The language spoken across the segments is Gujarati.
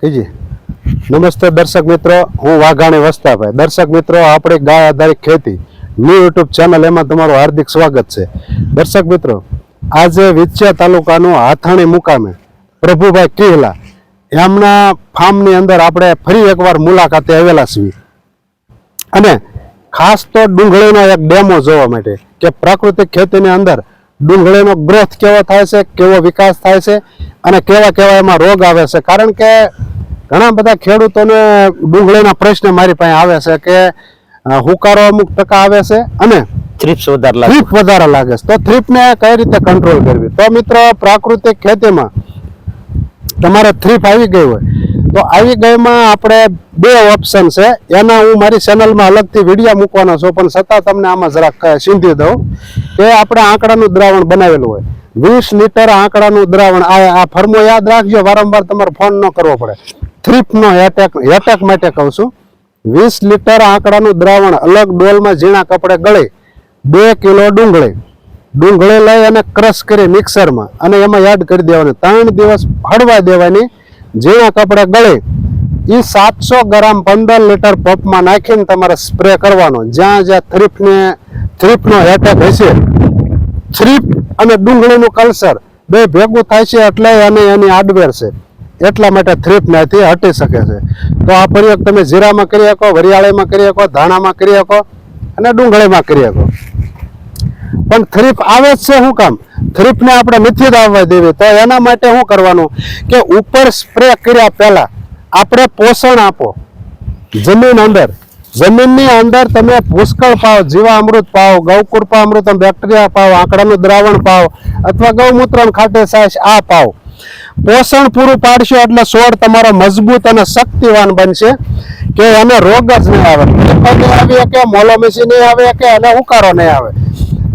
કીજી? નમસ્તે દર્શક મિત્રો, હું વાઘાણી વસ્તાભાઈ. દર્શક મિત્રો, આપણી ગાય આધારિત ખેતી ન્યૂ યુટ્યુબ ચેનલ એમાં તમારું હાર્દિક સ્વાગત છે. દર્શક મિત્રો, આજે વિચ્યા તાલુકાનું હાથાણી મુકામે પ્રભુભાઈ કિહલા, એમના ફાર્મની અંદર આપણે ફરી એકવાર મુલાકાતે આવેલા છીએ. અને ખાસ તો ડુંગળીનો એક ડેમો જોવા માટે કે પ્રાકૃતિક ખેતીની અંદર ડુંગળીનો ગ્રોથ કેવો થાય છે કેવો વિકાસ થાય છે અને કેવા કેવા એમાં રોગ આવે છે. કારણ કે ઘણા બધા ખેડૂતોને ડુંગળીના પ્રશ્ન મારી પાસે આવે છે કે હુકારો અમુક ટકા આવે છે અને થ્રીપ્સ વધારે લાગે. થ્રીપ વધારે લાગે છે. તો થ્રીપને કઈ રીતે કંટ્રોલ કરવી? તો મિત્રો પ્રાકૃતિક ખેતીમાં તમારે થ્રીપ આવી ગઈ હોય. તો આવી ગઈમાં આપણે બે ઓપ્શન છે. એના હું મારી ચેનલમાં અલગથી વીડિયો મૂકવાનો છું, પણ છતાં તમને આમાં જરાક સીંધી દઉં. કે આપણે આંકડાનું દ્રાવણ બનાવેલું હોય. વીસ લીટર આંકડાનું દ્રાવણ, આ આ ફર્મો યાદ રાખજો, વારંવાર તમારે ફોન ન કરવો પડે. થ્રીપનો એટેક એટેક માટે કહું છું. વીસ લીટર આંકડાનું દ્રાવણ અલગ ડોલમાં ઝીણા કપડે ગળે, બે કિલો ડુંગળી. ડુંગળી લઈ અને ક્રશ કરી મિક્સરમાં અને એમાં એડ કરી દેવાની. ત્રણ દિવસ હળવા દેવાની ઝીણા કપડે ગળે એ સાતસો ગ્રામ પંદર લીટર પંપમાં નાખીને તમારે સ્પ્રે કરવાનો. જ્યાં જ્યાં થ્રીપને, થ્રીપનો એટેક હશે. થ્રીપ અને ડુંગળીનું કલ્ચર બે ભેગું થાય છે એટલે અને એની આડવેર છે. એટલા માટે થ્રીપ નાથી હટી શકે છે. તો આ પ્રયોગ તમે જીરામાં કરી શકો, વરિયાળીમાં કરી શકો, ધાણામાં કરી શકો અને ડુંગળીમાં કરી શકો. પણ ખરીફ આવે જ છે શું કામ? ખરીફને આપણે નથી આવવા દેવી. તો એના માટે શું કરવાનું? કે ઉપર સ્પ્રે કર્યા પહેલા આપણે પોષણ આપો. જમીન અંદર. જમીનની અંદર તમે પુષ્કળ પાવ, જીવામૃત પાવ ગૌકૃપા અમૃત બેક્ટેરિયા પાવ, આંકડાનું દ્રાવણ પાવ અથવા ગૌમૂત્ર ખાટે સાસ, આ પાવ. પોષણ પૂરું પાડશો એટલે છોડ તમારો મજબૂત અને શક્તિવાન બનશે કે એને રોગ જ નહીં આવે. આવે કે મોલોમેસી નહીં આવે કે એને ઉકારો નહીં આવે.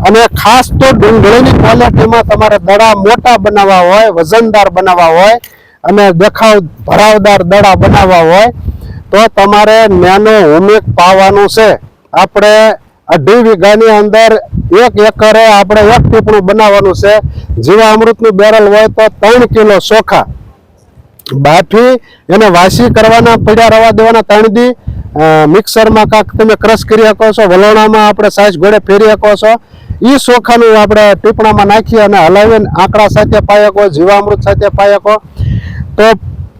અને ખાસ તો ડુંગળીની ક્વોલિટીમાં તમારે દડા મોટા બનાવવા હોય, વજનદાર બનાવવા હોય અને દેખાવ ભરાવદાર દડા બનાવવા હોય, તો તમારે નેનો હુમિક પાવાનું છે. આપણે અઢી વીઘાની અંદર એક એકરે આપણે એક ટીપણું બનાવવાનું છે. જીવામૃતનું બેરલ હોય તો ત્રણ કિલો ચોખા. બાફી એને વાસી કરવાના પડ્યા રવા દેવાના ત્રણ દી મિક્સરમાં કાંક તમે ક્રશ કરી શકો છો, વલોણામાં આપણે સાઈઝ ઘોડે ફેરી શકો છો. એ ચોખાનું આપણે ટીપણામાં નાખી અને હલાવીને આંકડા સાથે પાયકો, જીવામૃત સાથે પાયકો. તો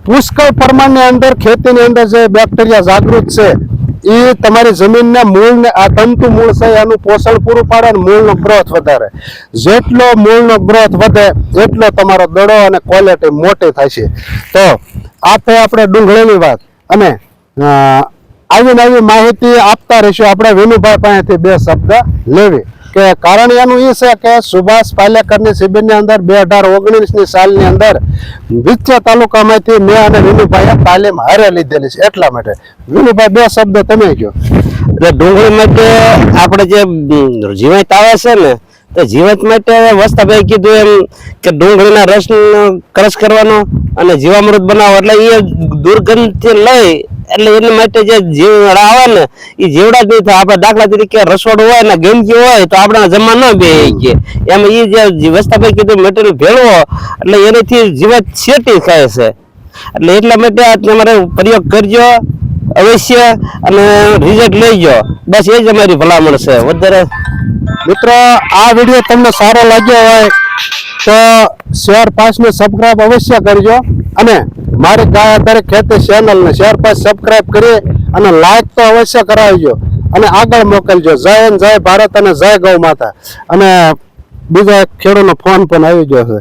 પુષ્કળ પ્રમાણની અંદર ખેતીની અંદર જે બેક્ટેરિયા જાગૃત છે એ તમારી જમીનને મૂળને, આ તંતુ મૂળ છે, એનું પોષણ પૂરું પાડે અને મૂળનો ગ્રોથ વધારે. જેટલો મૂળનો ગ્રોથ વધે, એટલો તમારો દડો અને ક્વોલિટી મોટી થાય છે. તો આ થઈ આપણે ડુંગળીની વાત. અને આવી નવી માહિતી આપતા રહીશું. આપણે વિનુભાઈ પાસેથી બે શબ્દ લેવી. કે કારણ એનું એ છે કે સુભાષ પાલેકરની શિબિરની અંદર બે હજાર ઓગણીસની સાલની અંદર વિછિયા તાલુકામાંથી મેં અને વિનુભાઈએ તાલીમ હારે લીધેલી છે. એટલા માટે. વિનુભાઈ, બે શબ્દ તમે કહો. એટલે ડુંગળી માટે આપણે જે જીવાત આવે છે ને, તો જીવાત માટે વસ્તાભાઈ કીધું એમ કે ડુંગળીના રસ ક્રશ કરવાનો અને જીવામૃત બનાવો. એટલે એ દુર્ગંધથી લઈ એટલે એના માટે જે જીવડા આવે ને એ જીવડા જ નહીં થાય. આપણે દાખલા તરીકે રસોડું હોય ને, ગંદકી હોય, તો આપણા જમા ન બે કે એમ એ જે વસ્તાભાઈ કીધું મટીરિયલ ભેળવો, એટલે એનાથી જીવત છેટી થાય છે. એટલે એટલા માટે તમારે પ્રયોગ કરજો, અવશ્ય, અને રિઝલ્ટ ગયો બસ એ જ અમારી ભલામણ છે. વધારે મિત્રો, આ વીડિયો તમને સારો લાગ્યો હોય, તો શેર પાસને સબસ્ક્રાઇબ અવશ્ય કરજો. અને મારી ગાય દરેક ખેતી ચેનલને શેર પાસ સબસ્ક્રાઇબ કરી અને લાઈક તો અવશ્ય કરાવજો. અને આગળ મોકલજો. જય હિન્દ, જય ભારત અને જય ગૌ માતા. અને બીજા ખેડૂતનો ફોન પણ આવી ગયો છે.